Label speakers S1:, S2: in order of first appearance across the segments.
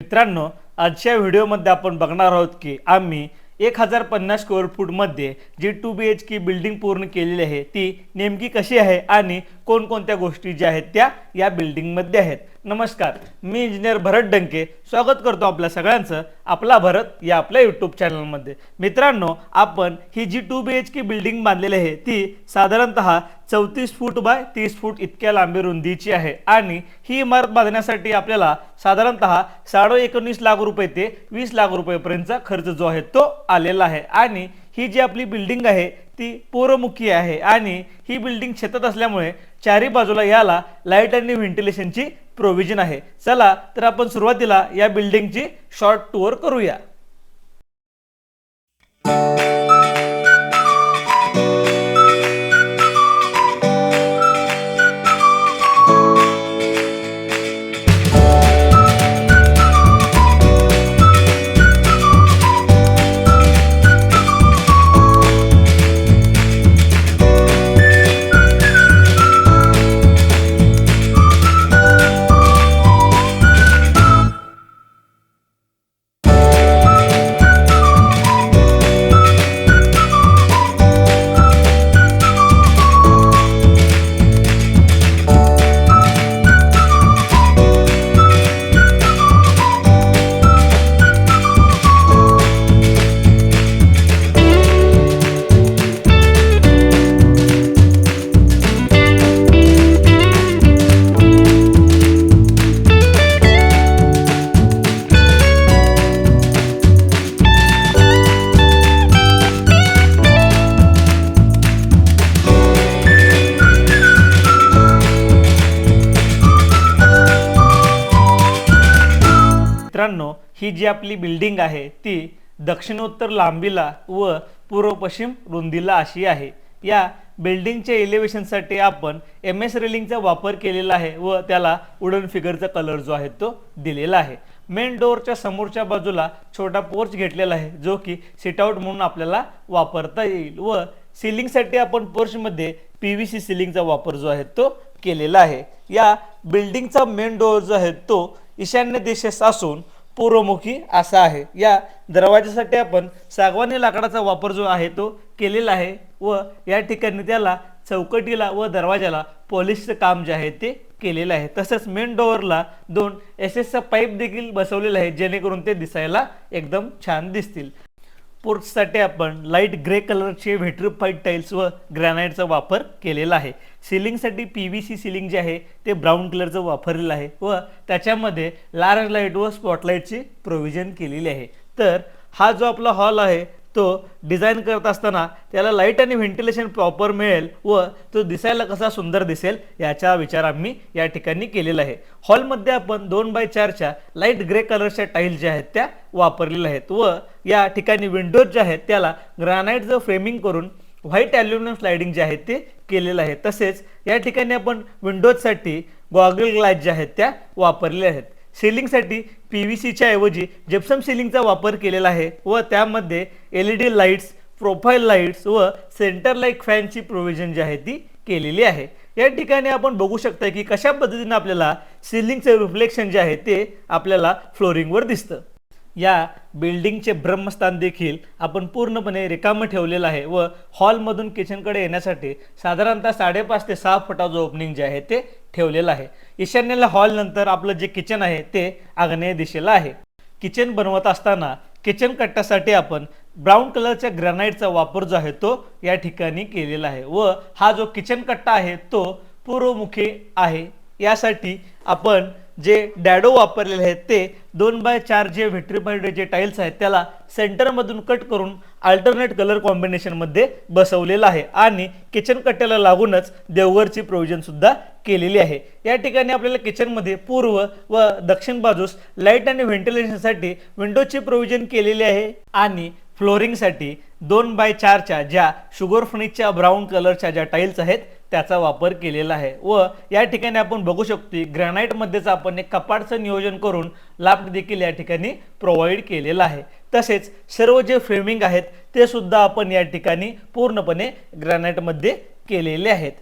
S1: मित्रांनो आजच्या व्हिडिओमध्ये आपण बघणार आहोत की आम्ही एक हजार पन्नास square फूटमध्ये G two B H K building पूर्ण केलेली आहे ती नेमकी कशी आहे आणि कोणकोणत्या गोष्टी ज्या आहेत त्या या बिल्डिंगमध्ये आहेत. नमस्कार मी इंजिनियर भरत डंके. स्वागत करतो आपल्या सगळ्यांचं आपला भरत या आपल्या यूट्यूब चॅनलमध्ये मित्रांनो आपण ही G two B H K building बांधलेली आहे ती साधारणतः चौतीस फूट बाय तीस फूट इतक्या लांबी रुंदीची आहे आणि ही इमारत बांधण्यासाठी आपल्याला साधारणतः साडे एकोणीस लाख रुपये ते वीस लाख रुपयेपर्यंतचा खर्च जो आहे तो आलेला आहे. आणि ही जी आपली बिल्डिंग आहे ती पूर्वमुखी आहे. आणि ही बिल्डिंग शेतात असल्यामुळे चारी बाजूला याला लाइट आणि व्हेंटिलेशनची प्रोव्हिजन आहे. चला तर आपण सुरुवातीला या बिल्डिंगची शॉर्ट टूर करूया. मित्रांनो ही जी आपली बिल्डिंग आहे ती दक्षिणोत्तर लांबीला व पूर्व पश्चिम रुंदीला अशी आहे. या बिल्डिंगच्या एलिव्हेशनसाठी आपण एम एस रेलिंगचा वापर केलेला आहे व त्याला वुडन फिगरचा कलर जो आहे तो दिलेला आहे. मेन डोअरच्या समोरच्या बाजूला छोटा पोर्च घेतलेला आहे जो की सिटआउट म्हणून आपल्याला वापरता येईल व सिलिंगसाठी आपण पोर्चमध्ये पी व्ही सी सिलिंगचा वापर जो आहे तो केलेला आहे. या बिल्डिंगचा मेन डोअर जो आहे तो ईशान्य दिशेस असून पूर्वमुखी असा आहे. या दरवाजासाठी आपण सागवानी लाकडाचा वापर जो आहे तो केलेला आहे व या ठिकाणी त्याला चौकटीला व दरवाजाला पॉलिशचं काम जे आहे ते केलेलं आहे. तसंच मेन डोअरला दोन एस एसचा पाईप देखील बसवलेला आहे जेणेकरून ते दिसायला एकदम छान दिसतील. पोर्चसाठी आपण लाइट ग्रे कलरचे व्हेट्रिफाईड टाईल्स व ग्रॅनाईटचा वापर केलेला आहे. सिलिंगसाठी पी व्ही सी सिलिंग जे आहे ते ब्राऊन कलरचं वापरलेलं आहे व त्याच्यामध्ये लार्ज लाइट व स्पॉटलाईटची प्रोव्हिजन केलेली आहे. तर हा जो आपला हॉल आहे तो डिझाईन करत असताना त्याला लाइट आणि व्हेंटिलेशन प्रॉपर मिळेल व तो दिसायला कसा सुंदर दिसेल याचा विचार आम्ही या ठिकाणी केलेला आहे. हॉलमध्ये आपण दोन बाय चारच्या लाइट ग्रे कलरच्या टाईल्स ज्या आहेत त्या वापरलेल्या आहेत व या ठिकाणी विंडोज ज्या आहेत त्याला ग्रॅनाईटचं फ्रेमिंग करून व्हाईट ॲल्युमिनियम स्लायडिंग जे आहे ते केलेलं आहे. तसेच या ठिकाणी आपण विंडोजसाठी गॉगल ग्लास ज्या आहेत त्या वापरलेल्या आहेत. सिलिंगसाठी पी व्ही सीच्या ऐवजी जिप्सम सिलिंगचा वापर केलेला आहे व त्यामध्ये L E D lights profile lights व सेंटर लाइट फॅनची प्रोव्हिजन जी आहे ती केलेली आहे. या ठिकाणी आपण बघू शकता की कशा पद्धतीने आपल्याला सिलिंगचं रिफ्लेक्शन जे आहे ते आपल्याला फ्लोरिंगवर दिसतं. या बिल्डिंगचे ब्रह्मस्थान देखील आपण पूर्णपणे रिकामं ठेवलेलं आहे व हॉलमधून किचनकडे येण्यासाठी साधारणतः साडेपाच ते सहा फुटाचं ओपनिंग जे आहे ते ठेवलेलं आहे. ईशान्येला हॉल नंतर आपलं जे किचन आहे ते आग्नेय दिशेला आहे. किचन बनवत असताना किचन कट्ट्यासाठी आपण ब्राऊन कलरच्या ग्रॅनाईटचा वापर जो आहे तो या ठिकाणी केलेला आहे व हा जो किचन कट्टा आहे तो पूर्वमुखी आहे. यासाठी आपण जे डॅडो वापरलेले आहेत ते दोन बाय चार जे व्हिट्रिफाईड जे टाईल्स आहेत त्याला सेंटरमधून कट करून अल्टरनेट कलर कॉम्बिनेशनमध्ये बसवलेलं आहे आणि किचन कट्ट्याला लागूनच देवघरची प्रोव्हिजनसुद्धा केलेली आहे. या ठिकाणी आपल्याला किचनमध्ये पूर्व व दक्षिण बाजूस लाइट आणि व्हेंटिलेशनसाठी विंडोजची प्रोव्हिजन केलेली आहे आणि फ्लोरिंगसाठी दोन बाय चारच्या ज्या शुगर फिनिशच्या ब्राऊन कलरच्या ज्या टाईल्स आहेत त्याचा वापर केलेला आहे. व या ठिकाणी आपण बघू शकतो ग्रॅनाईटमध्येच आपण एक कपाटचं नियोजन करून लाफ्ट देखील या ठिकाणी प्रोव्हाइड केलेलं आहे. तसेच सर्व जे फ्रेमिंग आहेत ते सुद्धा आपण या ठिकाणी पूर्णपणे ग्रॅनाईटमध्ये केलेले आहेत.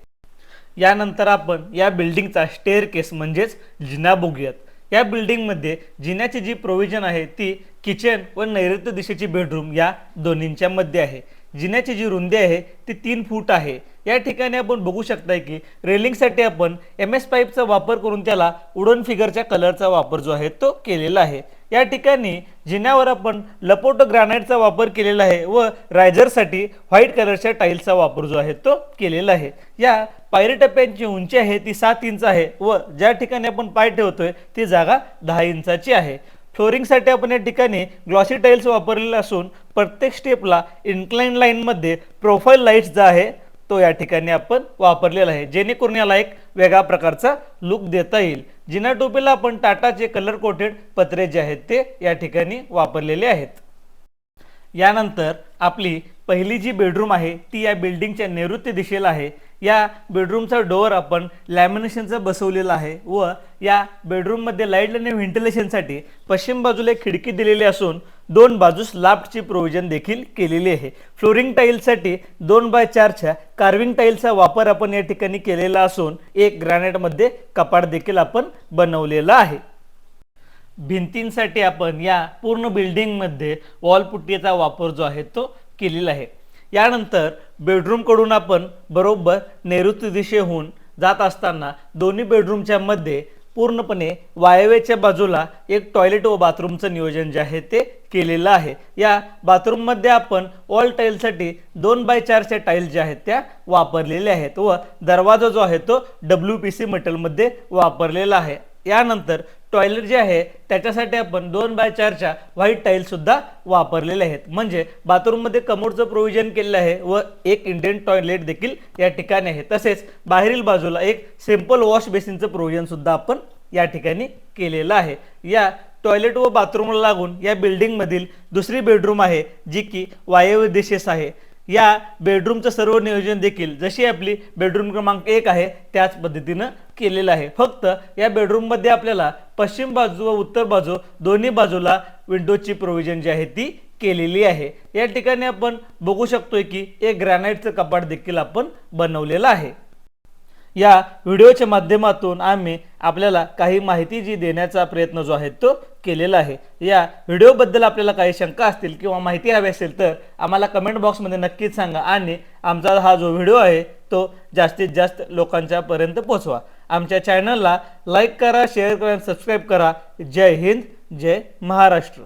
S1: यानंतर आपण या बिल्डिंगचा स्टेअर केस म्हणजेच जिना बघूयात. या बिल्डिंगमध्ये जिन्याची जी प्रोव्हिजन आहे ती किचन व नैऋत्य दिशेची बेडरूम या दोन्हींच्या मध्ये आहे. जिन्याची जी रुंदी आहे ती तीन फूट आहे. या ठिकाणी आपण बघू शकताय की रेलिंगसाठी आपण एम एस पाईपचा वापर करून त्याला उडन फिगरच्या कलरचा वापर जो आहे तो केलेला आहे. या ठिकाणी जिन्यावर आपण लपोटो ग्रॅनाइटचा वापर केलेला आहे व रायझरसाठी व्हाईट कलरच्या टाईल्सचा वापर जो आहे तो केलेला आहे. या पायरीटप्प्यांची उंची आहे ती सात इंच आहे व ज्या ठिकाणी आपण पाय ठेवतोय ती जागा दहा इंचाची आहे. फ्लोरिंगसाठी आपण या ठिकाणी ग्लॉसी टाईल्स वापरलेले असून प्रत्येक स्टेपला इन्क्लाइन लाईनमध्ये प्रोफाईल लाईट्स जो आहे तो या ठिकाणी आपण वापरलेला आहे. जेणेकरून याला एक वेगळा प्रकारचा लुक देता येईल. जिना टोपीला आपण टाटाचे कलर कोटेड पत्रे जे आहेत ते या ठिकाणी वापरलेले आहेत. यानंतर आपली पहिली जी बेडरूम आहे ती या बिल्डिंगच्या नैऋत्य दिशेला आहे. या बेडरूमचा डोअर आपण लॅमिनेशनचा बसवलेला आहे व या बेडरूममध्ये लाइट आणि व्हेंटिलेशनसाठी पश्चिम बाजूला एक खिडकी दिलेली असून दोन बाजूस लाफ्टची प्रोव्हिजन देखील केलेली आहे. फ्लोरिंग टाईलसाठी दोन बाय चारच्या कार्विंग टाईलचा वापर आपण या ठिकाणी केलेला असून एक ग्रॅनाइटमध्ये कपाट देखील आपण बनवलेलं आहे. भिंतींसाठी आपण या पूर्ण बिल्डिंगमध्ये वॉलपुट्टीचा वापर जो आहे तो केलेला आहे. यानंतर बेडरूमकडून आपण बरोबर नैऋत्य दिशेहून जात असताना दोन्ही बेडरूमच्या मध्ये पूर्णपणे वायव्येच्या बाजूला एक टॉयलेट व बाथरूमचं नियोजन जे आहे ते केलेलं आहे. या बाथरूममध्ये आपण वॉल टाईलसाठी दोन बाय चारच्या टाईल्स ज्या आहेत त्या वापरलेल्या आहेत व दरवाजा जो आहे तो डब्ल्यू पी सी मटेलमध्ये वापरलेला आहे. यानंतर टॉयलेट जे आहे त्याच्यासाठी आपण दोन बाय चारच्या व्हाईट टाईलसुद्धा वापरलेले आहेत. म्हणजे बाथरूममध्ये कमोडचं प्रोव्हिजन केलेलं आहे व एक इंडियन टॉयलेट देखील या ठिकाणी आहे. तसेच बाहेरील बाजूला एक सिंपल वॉश बेसिनचं प्रोव्हिजनसुद्धा आपण या ठिकाणी केलेलं आहे. या टॉयलेट व बाथरूमला लागून या बिल्डिंगमधील दुसरी बेडरूम आहे जी की वायव्य दिशेस आहे. या बेडरूमचं सर्व नियोजन देखील जशी आपली बेडरूम क्रमांक एक आहे त्याच पद्धतीनं केलेलं आहे. फक्त या बेडरूममध्ये आपल्याला पश्चिम बाजू व उत्तर बाजू दोन्ही बाजूला विंडोजची प्रोव्हिजन जी आहे ती केलेली आहे. या ठिकाणी आपण बघू शकतोय की एक ग्रॅनाइटचं कपाट देखील आपण बनवलेलं आहे. या व्हिडिओच्या माध्यमातून आम्ही आपल्याला काही माहिती जी देण्याचा प्रयत्न जो आहे तो केलेला आहे. या व्हिडिओबद्दल आपल्याला काही शंका असतील किंवा माहिती हवी असेल तर आम्हाला कमेंट बॉक्समध्ये नक्कीच सांगा आणि आमचा हा जो व्हिडिओ आहे तो जास्तीत जास्त लोकांच्यापर्यंत पोहोचवा. आमच्या चॅनलला लाईक करा शेअर करा सबस्क्राईब करा. जय हिंद जय महाराष्ट्र.